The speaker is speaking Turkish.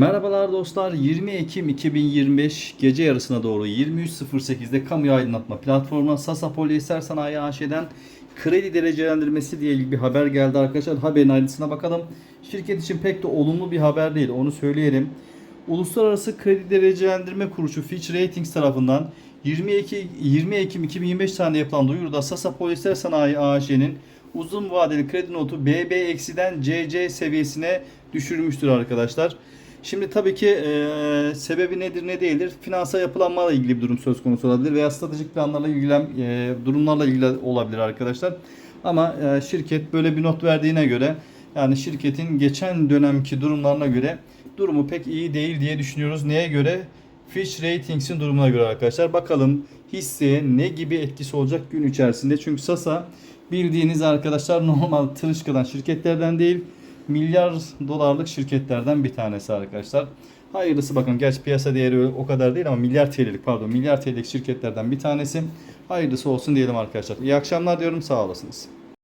Merhabalar dostlar. 20 Ekim 2025 gece yarısına doğru 23.08'de kamu aydınlatma platformuna Sasa Polyester Sanayi AŞ'den kredi derecelendirmesi diye bir haber geldi arkadaşlar. Haberin ayrıntısına bakalım. Şirket için pek de olumlu bir haber değil. Onu söyleyelim. Uluslararası Kredi Derecelendirme Kuruluşu Fitch Ratings tarafından 22 20 Ekim 2025 tarihinde yapılan duyuruda Sasa Polyester Sanayi AŞ'nin uzun vadeli kredi notu BB-den CC seviyesine düşürmüştür arkadaşlar. Şimdi tabii ki e, sebebi nedir ne değildir? Finansal yapılanmayla ilgili bir durum söz konusu olabilir veya stratejik planlarla ilgili e, durumlarla ilgili olabilir arkadaşlar. Ama e, şirket böyle bir not verdiğine göre yani şirketin geçen dönemki durumlarına göre durumu pek iyi değil diye düşünüyoruz. Neye göre? Fitch Ratings'in durumuna göre arkadaşlar. Bakalım hisseye ne gibi etkisi olacak gün içerisinde. Çünkü Sasa bildiğiniz arkadaşlar normal tırışkıdan şirketlerden değil milyar dolarlık şirketlerden bir tanesi arkadaşlar. Hayırlısı bakın gerçi piyasa değeri o kadar değil ama milyar TL'lik pardon milyar TL'lik şirketlerden bir tanesi. Hayırlısı olsun diyelim arkadaşlar. İyi akşamlar diyorum sağ olasınız.